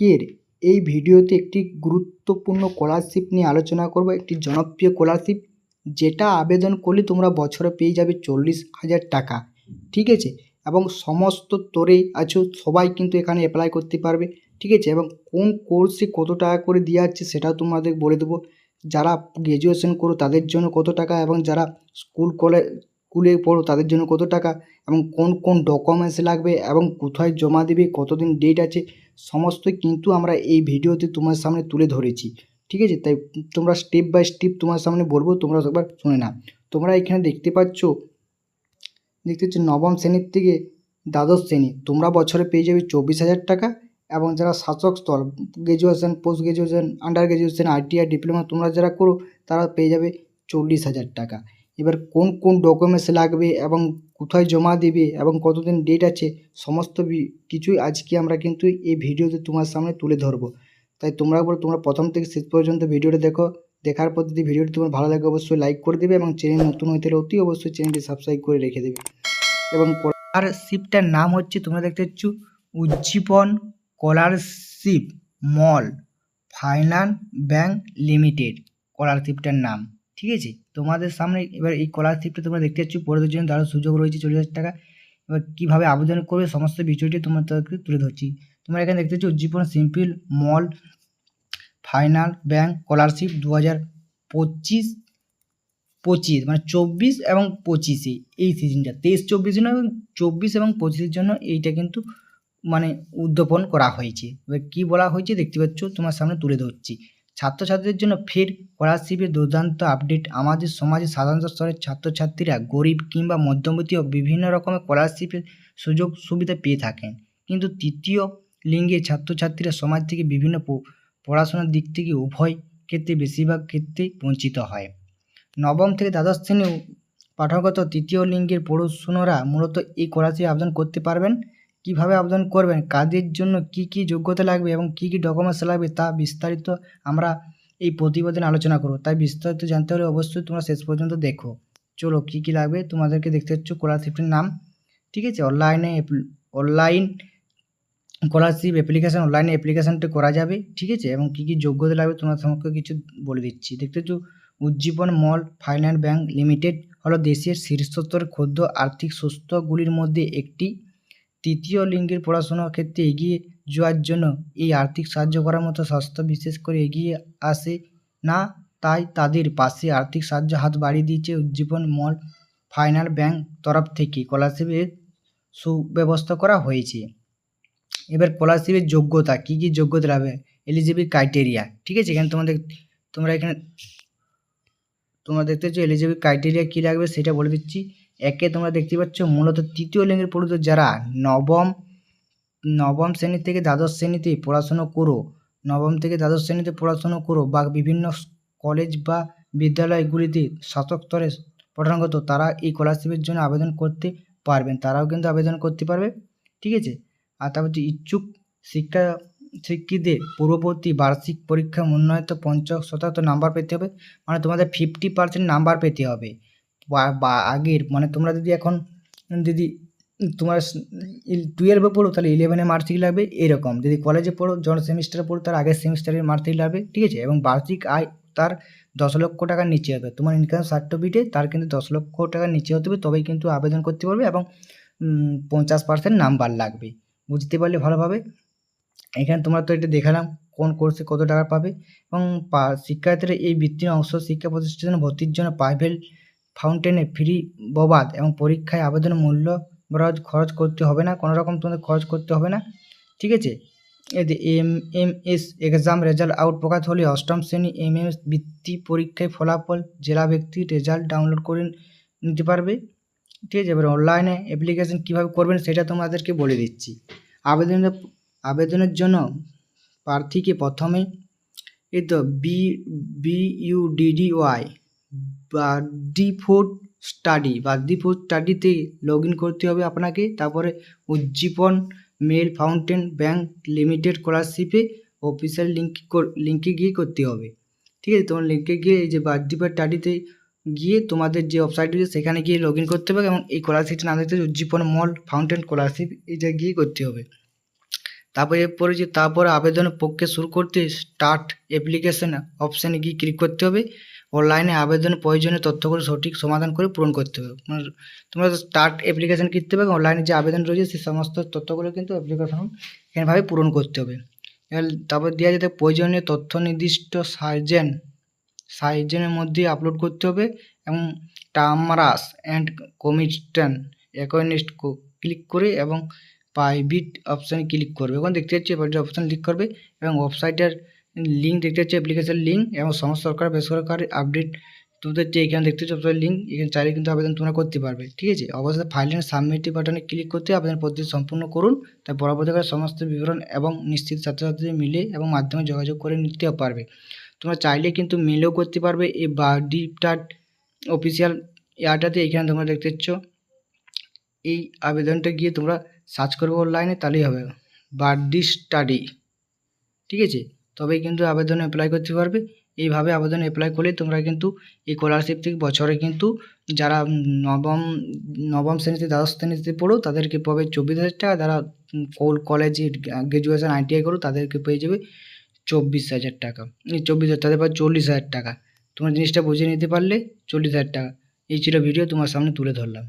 আজকের এই ভিডিওতে একটি গুরুত্বপূর্ণ স্কলারশিপ নিয়ে আলোচনা করব, একটি জনপ্রিয় স্কলারশিপ যেটা আবেদন করলে তোমরা বছরে পেয়ে যাবে চল্লিশ হাজার টাকা, ঠিক আছে? এবং সমস্ত তোরে আছো, সবাই কিন্তু এখানে অ্যাপ্লাই করতে পারবে, ঠিক আছে? এবং কোন কোর্সে কত টাকা করে দেওয়া হচ্ছে সেটাও তোমাদের বলে দেবো। যারা গ্র্যাজুয়েশন করো তাদের জন্য কত টাকা এবং যারা স্কুল কলেজ স্কুলে পড়ো তাদের জন্য কত টাকা এবং কোন কোন ডকুমেন্টস লাগবে এবং কোথায় জমা দেবে, কতদিন ডেট আছে সমস্তই কিন্তু আমরা এই ভিডিওতে তোমার সামনে তুলে ধরেছি। ঠিক আছে? তাই তোমরা স্টেপ বাই স্টেপ তোমার সামনে বলব, তোমরা একবার শুনে না তোমরা এখানে দেখতে পাচ্ছ দেখতে পাচ্ছ নবম শ্রেণির থেকে দ্বাদশ শ্রেণি। তোমরা বছরে পেয়ে যাবে চব্বিশ হাজার টাকা এবং যারা শাসক স্তর graduation post graduation under graduation ITI diploma তোমরা যারা করো, তারা পেয়ে যাবে চল্লিশ হাজার টাকা। এবার কোন কোন ডকুমেন্টস লাগবে এবং কোথায় জমা দেবে এবং কতদিন ডেট আছে, সমস্ত কিছুই আজকে আমরা কিন্তু এই ভিডিওতে তোমার সামনে তুলে ধরবো। তাই তোমরা বলো তোমরা প্রথম থেকে শেষ পর্যন্ত ভিডিওটা দেখো। দেখার পর যদি ভিডিওটি তোমার ভালো লাগে, অবশ্যই লাইক করে দেবে এবং চ্যানেল নতুন হইতে হলে অতি অবশ্যই চ্যানেলটি সাবস্ক্রাইব করে রেখে দেবে। এবং স্কলারশিপটার নাম হচ্ছে, তোমরা দেখতে পাচ্ছ, Ujjivan scholarship small finance bank limited স্কলারশিপটার নাম। ঠিক আছে? তোমাদের সামনে এবার এই স্কলারশিপটা তোমরা দেখতে পাচ্ছ পড়াদের জন্য তারও সুযোগ রয়েছে, চল্লিশ হাজার টাকা। এবার কীভাবে আবেদন করবে, সমস্ত বিষয়টি তোমাদেরকে তুলে ধরছি। তোমরা এখানে দেখতে পাচ্ছ, Ujjivan simple small finance bank scholarship দু হাজার পঁচিশ পঁচিশ মানে চব্বিশ এবং পঁচিশে, এই সিজনটা তেইশ, চব্বিশ জন্য এবং চব্বিশ এবং পঁচিশের জন্য এইটা কিন্তু মানে উদ্যাপন করা হয়েছে। এবার কী বলা হয়েছে দেখতে পাচ্ছ, তোমার সামনে তুলে ধরছি। ছাত্রছাত্রীদের জন্য ফের স্কলারশিপের দুর্দান্ত আপডেট। আমাদের সমাজে সাধারণ স্তরের ছাত্রছাত্রীরা গরিব কিংবা মধ্যবিত্ত ও বিভিন্ন রকমের স্কলারশিপের সুযোগ সুবিধা পেয়ে থাকেন। কিন্তু তৃতীয় লিঙ্গে ছাত্রছাত্রীরা সমাজ থেকে বিভিন্ন পড়াশোনার দিক থেকে উভয় ক্ষেত্রে বেশিরভাগ ক্ষেত্রেই বঞ্চিত হয়। নবম থেকে দ্বাদশ শ্রেণি পাঠকগত তৃতীয় লিঙ্গের পড়ুশোনারা মূলত এই স্কলারশিপ আবেদন করতে পারবেন। কীভাবে আবেদন করবেন, কাদের জন্য কি কি যোগ্যতা লাগবে এবং কি কি ডকুমেন্টস লাগবে তা বিস্তারিত আমরা এই প্রতিবেদনে আলোচনা করব। তাই বিস্তারিত জানতে হলে অবশ্যই তোমরা শেষ পর্যন্ত দেখো। চলো, কি কি লাগবে? তোমাদেরকে দেখতে হচ্ছে স্কলারশিপটির নাম। ঠিক আছে? অনলাইনে অনলাইন স্কলারশিপ অ্যাপ্লিকেশান, অনলাইনে অ্যাপ্লিকেশানটা করা যাবে। ঠিক আছে? এবং কী কী যোগ্যতা লাগবে তোমার সমস্ত কিছু বলে দিচ্ছি। দেখতে হচ্ছে উজ্জীবন মল ফাইন্যান্স ব্যাংক লিমিটেড হলো দেশের শীর্ষস্তরের ক্ষুদ্র আর্থিক সুস্থগুলির মধ্যে একটি। তৃতীয় লিঙ্গের পড়াশোনার ক্ষেত্রে এগিয়ে যাওয়ার জন্য এই আর্থিক সাহায্য করার মতো সংস্থা বিশেষ করে এগিয়ে আসে না, তাই তাদের পাশে আর্থিক সাহায্য হাত বাড়িয়ে দিয়েছে উজ্জীবন মল ফাইন্যান্স ব্যাংক তরফ থেকে। স্কলারশিপের সুব্যবস্থা করা হয়েছে। এবার স্কলারশিপের যোগ্যতা, কী কী যোগ্যতা লাগবে? এলিজিবল ক্রাইটেরিয়া ঠিক আছে? এখানে তোমাদের, তোমরা এখানে, তোমরা দেখতে পাচ্ছ এলিজিবল ক্রাইটেরিয়া কী লাগবে সেটা বলে দিচ্ছি। একে তোমরা দেখতে পাচ্ছ মূলত তৃতীয় লিঙ্গের পড়ুত যারা নবম নবম শ্রেণি থেকে দ্বাদশ শ্রেণীতে পড়াশুনো করো, নবম থেকে দ্বাদশ শ্রেণীতে পড়াশুনো করো বা বিভিন্ন কলেজ বা বিদ্যালয়গুলিতে স্নাতক স্তরে পঠনগত, তারা এই স্কলারশিপের জন্য আবেদন করতে পারবেন। তারাও কিন্তু আবেদন করতে পারবে। ঠিক আছে? আর তারপর ইচ্ছুক শিক্ষা শিক্ষিতদের পূর্ববর্তী বার্ষিক পরীক্ষা উন্নয়ত পঞ্চাশ শতাংশ নাম্বার পেতে হবে। মানে তোমাদের ফিফটি পার্সেন্ট নাম্বার পেতে হবে। বা- আগের মানে তোমরা যদি এখন, যদি তোমার টুয়েলভে পড়ো, তাহলে ইলেভেনে মার্কশিট লাগবে এরকম। যদি কলেজে পড়ো, যখন সেমিস্টারে পড়ো, তার আগের সেমিস্টারের মার্কশিট লাগবে, ঠিক আছে? এবং বার্ষিক আয় তার দশ লক্ষ টাকার নিচে হবে। তোমার ইনকাম সার্টিফিকেটে তার কিন্তু দশ লক্ষ টাকার নিচে হতে হবে, তবেই কিন্তু আবেদন করতে পারবে এবং পঞ্চাশ পার্সেন্ট নাম্বার লাগবে। বুঝতে পারলে ভালোভাবে এখানে তোমরা তো এটা দেখালাম, কোন কোর্সে কত টাকা পাবে। এবং শিক্ষার্থীরা এই বৃত্তির অংশ শিক্ষা প্রতিষ্ঠানে ভর্তির জন্য প্রাইভেট ফাউন্টেনে ফ্রি ববাদ এবং পরীক্ষায় আবেদনের মূল্য বরাদ খরচ করতে হবে না, কোনো রকম তোমাদের খরচ করতে হবে না। ঠিক আছে? এতে M M S exam result out প্রকাশ হলে অষ্টম শ্রেণি এম এম এস বৃত্তি পরীক্ষায় ফলাফল জেলা ব্যক্তি রেজাল্ট ডাউনলোড করে নিতে পারবে। ঠিক আছে? এবার অনলাইনে অ্যাপ্লিকেশন কীভাবে করবেন সেটা তোমাদেরকে বলে দিচ্ছি। আবেদনের আবেদনের জন্য প্রার্থীকে প্রথমে এই তো B B U DD Y বা ডি ফোর স্টাডি বা ডি ফোর স্টাডিতে লগ ইন করতে হবে আপনাকে। তারপরে Ujjivan small finance bank limited স্কলারশিপে official link লিঙ্কে গিয়ে করতে হবে। ঠিক আছে? তোমার লিঙ্কে গিয়ে এই যে বার্থডিপার স্টাডিতে গিয়ে তোমাদের যে ওয়েবসাইট রয়েছে, সেখানে গিয়ে লগ করতে হবে এবং এই স্কলারশিপটা নাম দেখতে উজ্জীবন মল ফাউন্টেন স্কলারশিপ এটা গিয়ে করতে হবে। তারপরে এরপরে যে, তারপরে আবেদনের পক্ষে শুরু করতে স্টার্ট অ্যাপ্লিকেশন অপশানে গিয়ে ক্লিক করতে হবে। অনলাইনে আবেদন প্রয়োজনীয় তথ্যগুলো সঠিক সমাধান করে পূরণ করতে হবে। মানে তোমরা স্টার্ট অ্যাপ্লিকেশন করতে হবে অনলাইনে যে আবেদন রয়েছে সেই সমস্ত তথ্যগুলো কিন্তু অ্যাপ্লিকেশন এখানভাবে পূরণ করতে হবে। তারপর দেওয়া যেতে প্রয়োজনীয় তথ্য নির্দিষ্ট সার্জেন, সার্জেনের মধ্যে আপলোড করতে হবে এবং টার্মারাস অ্যান্ড কমিটন অ্যাকোয়েনিস্ট ক্লিক করে এবং প্রাইভেট অপশানে ক্লিক করবে। এখন দেখতে পাচ্ছি অপশান ক্লিক করবে এবং ওয়েবসাইটের লিঙ্ক দেখতে পাচ্ছি অ্যাপ্লিকেশন লিঙ্ক এবং সমস্ত সরকার বেসরকারি আপডেট তোমাদের যে এখানে দেখতে ওয়েবসাইট লিঙ্ক এখানে চাইলে কিন্তু আবেদন তোমরা করতে পারবে, ঠিক আছে? অবশ্যই ফাইল অ্যান্ড সাবমিট বাটনে ক্লিক করতে আবেদন পদ্ধতি সম্পূর্ণ করুন, তাই পরবর্তীকালে সমস্ত বিবরণ এবং নিশ্চিত ছাত্রছাত্রীদের মিলে এবং মাধ্যমে যোগাযোগ করে নিতে পারবে। তোমরা চাইলে কিন্তু মেলেও করতে পারবে, এই বা ডিপটাট অফিসিয়াল ইয়ারটাতে এখানে তোমরা দেখতে পাচ্ছ এই আবেদনটা গিয়ে তোমরা সার্চ করবে অনলাইনে তাহলেই হবে। বার্থডে স্টাডি, ঠিক আছে? তবেই কিন্তু আবেদন অ্যাপ্লাই করতে পারবে। এইভাবে আবেদন অ্যাপ্লাই করলে তোমরা কিন্তু এই স্কলারশিপ থেকে বছরে কিন্তু যারা নবম নবম শ্রেণীতে, দ্বাদশ শ্রেণীতে পড়ো, তাদেরকে পাবে চব্বিশ হাজার টাকা। যারা কলেজে গ্র্যাজুয়েশন আইটিআই করো, তাদেরকে পেয়ে যাবে চব্বিশ হাজার টাকা। চব্বিশ হাজার, তাদের পাবে চল্লিশ হাজার টাকা। তোমরা জিনিসটা বুঝে নিতে পারলে চল্লিশ হাজার টাকা। এই ছিল ভিডিও তোমার সামনে তুলে ধরলাম।